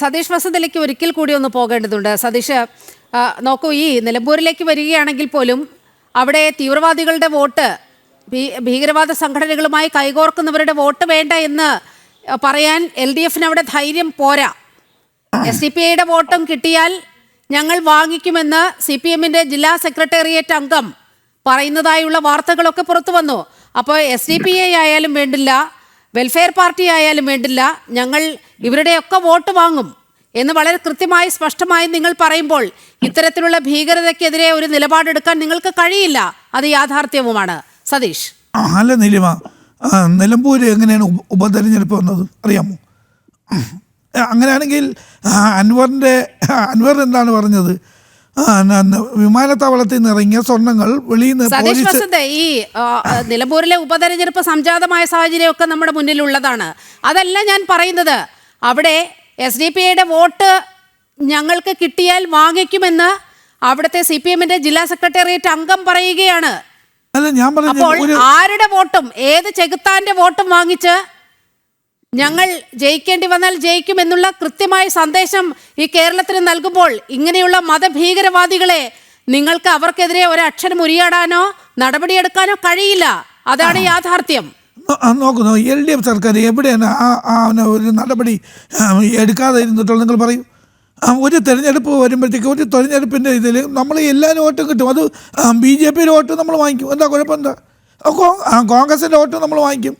സതീഷ് വസന്തയിലേക്ക് ഒരിക്കൽ കൂടി ഒന്ന് പോകേണ്ടതുണ്ട്. സതീഷ് നോക്കൂ ഈ നിലമ്പൂരിലേക്ക് വരികയാണെങ്കിൽ പോലും അവിടെ തീവ്രവാദികളുടെ വോട്ട് ഭീകരവാദ സംഘടനകളുമായി കൈകോർക്കുന്നവരുടെ വോട്ട് വേണ്ട എന്ന് പറയാൻ എൽ ഡി എഫിന് അവിടെ ധൈര്യം പോരാ. എസ് ഡി പി ഐയുടെ വോട്ടും കിട്ടിയാൽ ഞങ്ങൾ വാങ്ങിക്കുമെന്ന് സി പി എമ്മിന്റെ ജില്ലാ സെക്രട്ടേറിയറ്റ് അംഗം പറയുന്നതായുള്ള വാർത്തകളൊക്കെ പുറത്തു വന്നു അപ്പോൾ എസ് ഡി പി ഐ ആയാലും വേണ്ടില്ല വെൽഫെയർ പാർട്ടി ആയാലും വേണ്ടില്ല. ഞങ്ങൾ ഇവരുടെയൊക്കെ വോട്ട് വാങ്ങും എന്ന് വളരെ കൃത്യമായി സ്പഷ്ടമായി നിങ്ങൾ പറയുമ്പോൾ ഇത്തരത്തിലുള്ള ഭീകരതയ്ക്കെതിരെ ഒരു നിലപാടെടുക്കാൻ നിങ്ങൾക്ക് കഴിയില്ല. അത് യാഥാർത്ഥ്യവുമാണ്. സതീഷ്. അല്ല നീലിമ. ആ, നിലമ്പൂര് എങ്ങനെയാണ് ഉപ- ഉപതെരഞ്ഞെടുപ്പ് വന്നത്? അറിയാമോ? അങ്ങനെയാണെങ്കിൽ അൻവറിന്റെ അൻവർ എന്താണ് പറഞ്ഞത്? വിമാനത്താവളത്തിൽ നിന്ന് ഇറങ്ങിയ സ്വർണങ്ങൾ വെളിയിൽ നിന്ന് ഈ നിലമ്പൂരിലെ ഉപതെരഞ്ഞെടുപ്പ് സംജാതമായ സാഹചര്യമൊക്കെ നമ്മുടെ മുന്നിലുള്ളതാണ്. അതല്ല ഞാൻ പറയുന്നത്. അവിടെ എസ് ഡി പി ഐയുടെ വോട്ട് ഞങ്ങൾക്ക് കിട്ടിയാൽ വാങ്ങിക്കുമെന്ന് അവിടുത്തെ സി പി എമ്മിന്റെ ജില്ലാ സെക്രട്ടേറിയറ്റ് അംഗം പറയുകയാണ്. അപ്പോൾ ആരുടെ വോട്ടും ഏത് ചെകുത്താന്റെ വോട്ടും വാങ്ങിച്ച് ഞങ്ങൾ ജയിക്കേണ്ടി വന്നാൽ ജയിക്കും എന്നുള്ള കൃത്യമായ സന്ദേശം ഈ കേരളത്തിന് നൽകുമ്പോൾ ഇങ്ങനെയുള്ള മതഭീകരവാദികളെ നിങ്ങൾക്ക് അവർക്കെതിരെ ഒരു ഒരക്ഷരം ഉരിയാടാനോ നടപടിയെടുക്കാനോ കഴിയില്ല. അതാണ് യാഥാർത്ഥ്യം. നോക്കുന്നു എൽ ഡി എഫ് സർക്കാർ എവിടെയാണ് ആ ഒരു നടപടി എടുക്കാതെ ഇരുന്നിട്ടുള്ളത് നിങ്ങൾ പറയും. ഒരു തെരഞ്ഞെടുപ്പ് വരുമ്പോഴത്തേക്ക് ഒരു തെരഞ്ഞെടുപ്പിന്റെ ഇതിൽ നമ്മൾ എല്ലാവരും വോട്ടും കിട്ടും. അത് ബി ജെ പിയുടെ വോട്ട് നമ്മൾ വാങ്ങിക്കും. എന്താ കുഴപ്പം എന്താ? കോൺഗ്രസിന്റെ വോട്ട് നമ്മൾ വാങ്ങിക്കും.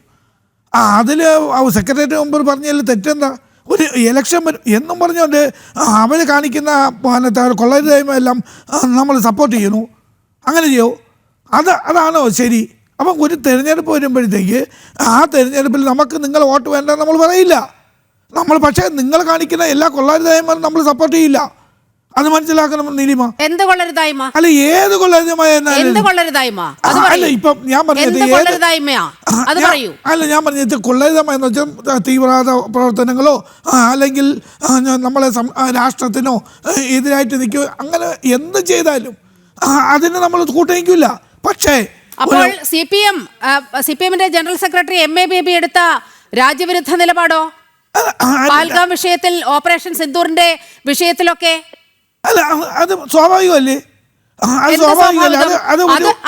ആ അതിൽ സെക്രട്ടേറിയറ്റ് മുമ്പ് പറഞ്ഞതിൽ തെറ്റെന്താ? ഒരു ഇലക്ഷൻ വരും. എന്നും പറഞ്ഞുകൊണ്ട് അവർ കാണിക്കുന്ന പിന്നെ കൊള്ളരുതായ്മ എല്ലാം നമ്മൾ സപ്പോർട്ട് ചെയ്യുന്നു. അങ്ങനെ ചെയ്യോ. അത് അതാണോ ശരി? അപ്പം ഒരു തിരഞ്ഞെടുപ്പ് വരുമ്പോഴത്തേക്ക് ആ തിരഞ്ഞെടുപ്പിൽ നമുക്ക് നിങ്ങൾ വോട്ട് വേണ്ട നമ്മൾ പറയില്ല. നമ്മൾ പക്ഷേ നിങ്ങൾ കാണിക്കുന്ന എല്ലാ കൊള്ളരുതായ്മ നമ്മൾ സപ്പോർട്ട് ചെയ്യില്ല. അത് മനസ്സിലാക്കണം നീലിമ. എന്ത് കൊള്ളരുതായ്മ? അല്ല ഏത് കൊള്ളരുതായ്മ എന്ത് കൊള്ളരുതായ്മ? അല്ല ഞാൻ പറഞ്ഞത് അത് പറയൂ. അല്ല ഞാൻ പറഞ്ഞത് എന്ന് വെച്ചാൽ തീവ്രവാദ പ്രവർത്തനങ്ങളോ അല്ലെങ്കിൽ നമ്മളെ രാഷ്ട്രത്തിനോ എതിരായിട്ട് നിൽക്കുക അങ്ങനെ എന്ത് ചെയ്താലും അതിന് നമ്മൾ കൂട്ടിക്കില്ല പക്ഷേ അപ്പോൾ C P M C P എമ്മിന്റെ general secretary M A Baby എടുത്ത രാജ്യവിരുദ്ധ നിലപാടോ? പാൽഗാം വിഷയത്തിൽ ഓപ്പറേഷൻ സിന്ദൂറിന്റെ വിഷയത്തിലൊക്കെ അല്ല അത് സ്വാഭാവികമല്ലേ?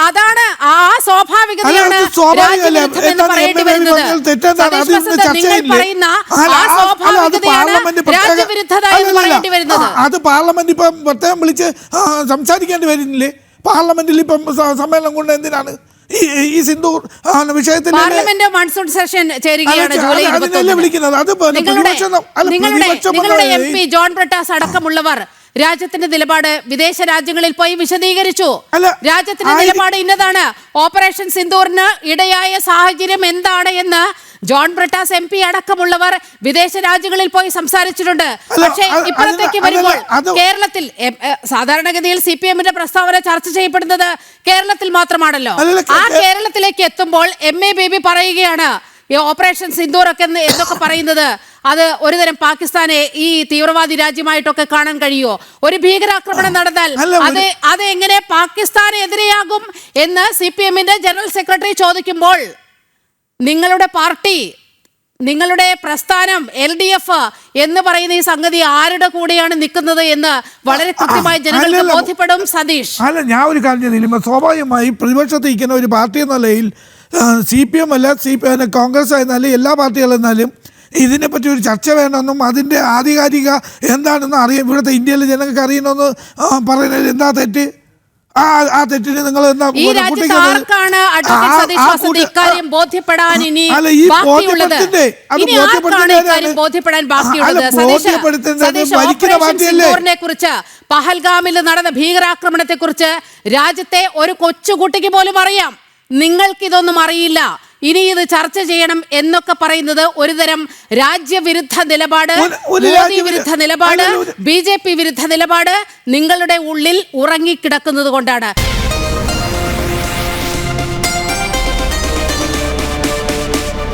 അതാണ് ആ സ്വാഭാവികതയാണ് അത് പാർലമെന്റ് ഇപ്പം പ്രത്യേകം വിളിച്ച് സംസാരിക്കേണ്ടി വരുന്നില്ലേ? പാർലമെന്റിൽ ഇപ്പം സമ്മേളനം കൊണ്ട് എന്തിനാണ്? ഈ ഈ സിന്ധു വിഷയത്തിൽ മൺസൂൺ സെഷൻ വിളിക്കുന്നത്? അത് നിങ്ങളുടെ എം പി ജോൺ ബ്രിട്ടാസ് അടക്കമുള്ളവർ രാജ്യത്തിന്റെ നിലപാട് വിദേശ രാജ്യങ്ങളിൽ പോയി വിശദീകരിച്ചു. രാജ്യത്തിന്റെ നിലപാട് ഇന്നതാണ്. ഓപ്പറേഷൻ സിന്ദൂറിന് ഇടയായ സാഹചര്യം എന്താണ് എന്ന് ജോൺ ബ്രിട്ടാസ് എം പി അടക്കമുള്ളവർ വിദേശ രാജ്യങ്ങളിൽ പോയി സംസാരിച്ചിട്ടുണ്ട്. പക്ഷേ ഇപ്പുറത്തേക്ക് വരുമ്പോൾ കേരളത്തിൽ സാധാരണഗതിയിൽ സി പി എമ്മിന്റെ പ്രസ്താവന ചർച്ച ചെയ്യപ്പെടുന്നത് കേരളത്തിൽ മാത്രമാണല്ലോ. ആ കേരളത്തിലേക്ക് എത്തുമ്പോൾ എം. എ. ബേബി പറയുകയാണ് ഈ ഓപ്പറേഷൻ സിന്ദൂർ ഒക്കെ എന്ന് എന്നൊക്കെ പറയുന്നത്. അത് ഒരുതരം പാകിസ്ഥാനെ ഈ തീവ്രവാദി രാജ്യമായിട്ടൊക്കെ കാണാൻ കഴിയുമോ ഒരു ഭീകരാക്രമണം നടന്നാൽ അത് അത് എങ്ങനെ പാകിസ്ഥാന് എതിരെയാകും എന്ന് സി പി എമ്മിന്റെ ജനറൽ സെക്രട്ടറി ചോദിക്കുമ്പോൾ നിങ്ങളുടെ പാർട്ടി നിങ്ങളുടെ പ്രസ്ഥാനം എൽ ഡി എഫ് എന്ന് പറയുന്ന ഈ സംഗതി ആരുടെ കൂടെയാണ് നിൽക്കുന്നത് എന്ന് വളരെ കൃത്യമായി ജനങ്ങൾക്ക്. ബോധ്യപ്പെടും സതീഷ് അല്ല ഞാൻ ഒരു കാര്യം ചെയ്തില്ല സ്വാഭാവികമായി പ്രതിപക്ഷത്ത് ഒരു പാർട്ടി എന്ന നിലയിൽ സി പി എം അല്ല സി പി കോൺഗ്രസ് ആയിരുന്നാലും എല്ലാ പാർട്ടികളെന്നാലും ഇതിനെപ്പറ്റി ഒരു ചർച്ച വേണമെന്നും അതിന്റെ ആധികാരിക എന്താണെന്ന് അറിയാം ഇവിടുത്തെ ഇന്ത്യയിലെ ജനങ്ങൾക്ക് അറിയണമെന്ന് പറയുന്നത് പറയുന്നതിൽ എന്താ തെറ്റ്? ആ ആ തെറ്റിന് നിങ്ങൾ ബോധ്യപ്പെടാൻ ഇനി കുറിച്ച് പഹൽഗാമിൽ നടന്ന ഭീകരാക്രമണത്തെ കുറിച്ച് രാജ്യത്തെ ഒരു കൊച്ചുകുട്ടിക്ക് പോലും അറിയാം. നിങ്ങൾക്കിതൊന്നും അറിയില്ല. ഇനി ഇത് ചർച്ച ചെയ്യണം എന്നൊക്കെ പറയുന്നത് ഒരുതരം രാജ്യവിരുദ്ധ നിലപാട് മോദി വിരുദ്ധ നിലപാട് ബി ജെ പി വിരുദ്ധ നിലപാട് നിങ്ങളുടെ ഉള്ളിൽ ഉറങ്ങിക്കിടക്കുന്നത് കൊണ്ടാണ്.